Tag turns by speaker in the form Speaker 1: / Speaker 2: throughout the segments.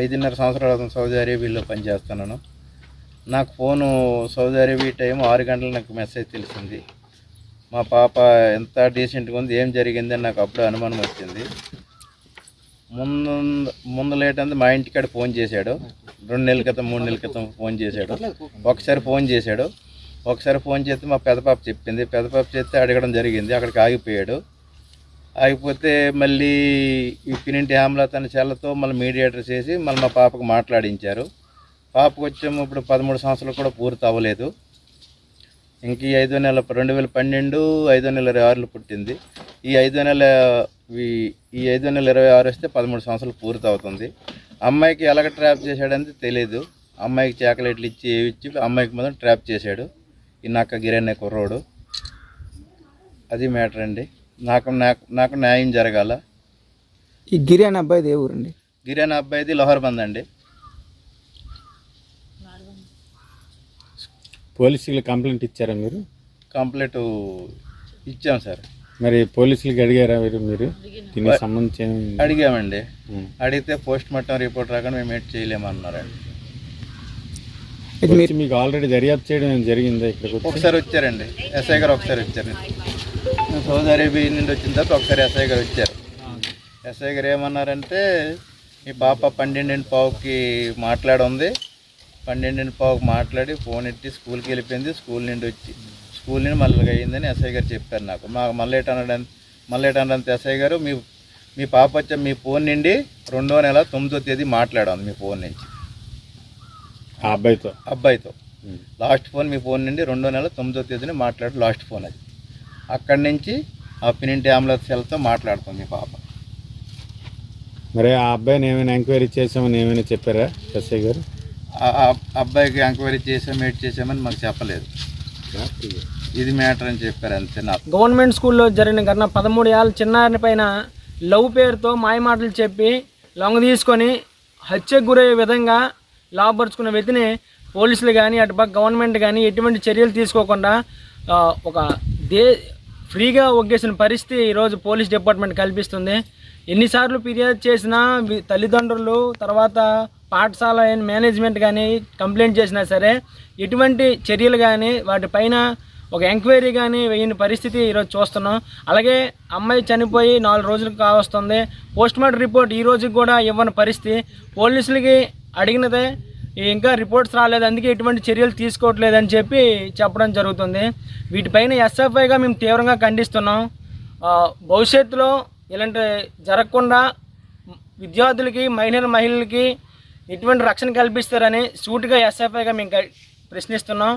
Speaker 1: ఐదున్నర సంవత్సరాల క్రితం సౌదీ అరేబియాలో పనిచేస్తున్నాను. నాకు ఫోను సౌదీ అరేబియా టైం ఆరు గంటలు నాకు మెసేజ్ తెలిసింది. మా పాప ఎంత డీసెంట్గా ఉంది ఏం జరిగిందని నాకు అప్పుడే అనుమానం వచ్చింది. ముందు ముందు లేటంతా మా ఇంటికాడ ఫోన్ చేశాడు. రెండు నెలల క్రితం మూడు నెలల క్రితం ఫోన్ చేశాడు. ఒకసారి ఫోన్ చేశాడు. ఒకసారి ఫోన్ చేస్తే మా పెదపాప చెప్పింది. పెదపాప చెప్తే అడగడం జరిగింది. అక్కడికి ఆగిపోయాడు. ఆగిపోతే మళ్ళీ ఇప్పినింటి ఆమ్లా తన చెల్లతో మళ్ళీ మీడియేటర్ చేసి మళ్ళీ మా పాపకు మాట్లాడించారు. పాపకు వచ్చాము ఇప్పుడు పదమూడు సంవత్సరాలు కూడా పూర్తి అవ్వలేదు. ఇంక ఈ ఐదో నెల రెండు వేల పన్నెండు ఐదో నెల ఇరవై ఆరులో పుట్టింది. ఈ ఐదో నెల ఈ ఐదో నెల ఇరవై ఆరు వస్తే పదమూడు సంవత్సరాలు పూర్తి అవుతుంది. అమ్మాయికి ఎలాగ ట్రాప్ చేశాడని తెలియదు అమ్మాయికి చాక్లెట్లు ఇచ్చి ఏవి ఇచ్చి అమ్మాయికి మాత్రం ట్రాప్ చేశాడు. ఈ నక్క గిరణ్య కుర్రోడు. అది మ్యాటర్ అండి. నాకు నాకు నాకు న్యాయం జరగాల.
Speaker 2: ఈ గిరి అనే అబ్బాయిది ఏ ఊరండి?
Speaker 1: గిరణ్ అబ్బాయిది లోహర్బంద్ అండి.
Speaker 3: పోలీసులు కంప్లైంట్ ఇచ్చారా మీరు?
Speaker 1: కంప్లీట్ ఇచ్చాం సార్.
Speaker 3: మరి పోలీసులకి అడిగారా మీరు? మీరు దీనికి సంబంధించి ఏం-
Speaker 1: అడిగామండి. అడిగితే పోస్ట్ మార్టం రిపోర్ట్ రాకుండా మేము ఏం చేయలేమన్నారండి.
Speaker 2: మీరు
Speaker 3: వచ్చి మీకు ఆల్రెడీ దర్యాప్తు చేయడం ఏం జరిగిందా ఇక్కడికి వచ్చి?
Speaker 1: ఒకసారి వచ్చారండి. ఎస్ఐ గారు ఒకసారి వచ్చారు. నేను సౌదీ అరేబియా నుండి వచ్చిన తర్వాత ఒకసారి ఎస్ఐ గారు వచ్చారు. ఎస్ఐ గారు ఏమన్నారంటే మీ పాప పన్నెండింటి పావుకి మాట్లాడుంది. పన్నెండింటి పావుకి మాట్లాడి ఫోన్ ఎట్టి స్కూల్కి వెళ్ళిపోయింది. స్కూల్ నుండి వచ్చి స్కూల్ నుండి మళ్ళీ అయ్యిందని ఎస్ఐ గారు చెప్పారు నాకు. మా మళ్ళీ అనడం మళ్ళీ అనడంత ఎస్ఐ గారు మీ మీ పాప వచ్చే మీ ఫోన్ నుండి రెండో నెల తొమ్మిదో తేదీ మాట్లాడాం మీ ఫోన్ నుంచి.
Speaker 3: అబ్బాయితో?
Speaker 1: అబ్బాయితో. లాస్ట్ ఫోన్ మీ ఫోన్ నుండి రెండో నెల తొమ్మిదో తేదీన మాట్లాడు లాస్ట్ ఫోన్ అది. అక్కడి నుంచి ఆ పినింటి అంబులెన్స్ సెల్తో మాట్లాడుతుంది మీ పాప.
Speaker 3: మరి ఆ అబ్బాయిని ఏమైనా ఎంక్వైరీ చేసామని ఏమైనా చెప్పారా ఎస్ఐ గారు?
Speaker 1: అబ్బాయికి ఎంక్వైరీ చేసాం ఏడ్ చేసామని మాకు చెప్పలేదు. ఇది మ్యాటర్ అని చెప్పారు అంతే నాకు
Speaker 4: గవర్నమెంట్ స్కూల్లో జరిగిన ఘటన పదమూడు ఏళ్ళ చిన్నారిని పైన లవ్ పేరుతో మాయమాటలు చెప్పి లొంగ తీసుకొని హత్యకు గురయ్యే విధంగా లాభపరుచుకున్న వ్యక్తిని పోలీసులు కానీ అటుపక్క గవర్నమెంట్ కానీ ఎటువంటి చర్యలు తీసుకోకుండా ఒక దే ఫ్రీగా ఒగ్గేసిన పరిస్థితి ఈరోజు పోలీస్ డిపార్ట్మెంట్ కల్పిస్తుంది. ఎన్నిసార్లు ఫిర్యాదు చేసినా తల్లిదండ్రులు తర్వాత పాఠశాల మేనేజ్మెంట్ కానీ కంప్లైంట్ చేసినా సరే ఎటువంటి చర్యలు కానీ వాటిపైన ఒక ఎంక్వైరీ కానీ వేయని పరిస్థితి ఈరోజు చూస్తున్నాం. అలాగే అమ్మాయి చనిపోయి నాలుగు రోజులు కావస్తుంది. పోస్ట్ మార్టం రిపోర్ట్ ఈ రోజుకి కూడా ఇవ్వని పరిస్థితి. పోలీసులకి అడిగినదే ఇంకా రిపోర్ట్స్ రాలేదు అందుకే ఎటువంటి చర్యలు తీసుకోవట్లేదని చెప్పి చెప్పడం జరుగుతుంది. వీటిపైన ఎస్ఎఫ్ఐగా మేము తీవ్రంగా ఖండిస్తున్నాం. భవిష్యత్తులో ఇలాంటి జరగకుండా విద్యార్థులకి మైనర్ మహిళలకి ఎటువంటి రక్షణ కల్పిస్తారని సూటిగా ఎస్ఎఫ్ఐగా మేము ప్రశ్నిస్తున్నాం.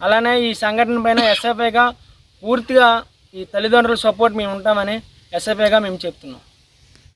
Speaker 4: అలానే ఈ సంఘటన పైన ఎస్ఎఫ్ఐగా పూర్తిగా ఈ తల్లిదండ్రుల సపోర్ట్ మేము ఉంటామని ఎస్ఎఫ్ఐగా మేము చెప్తున్నాం.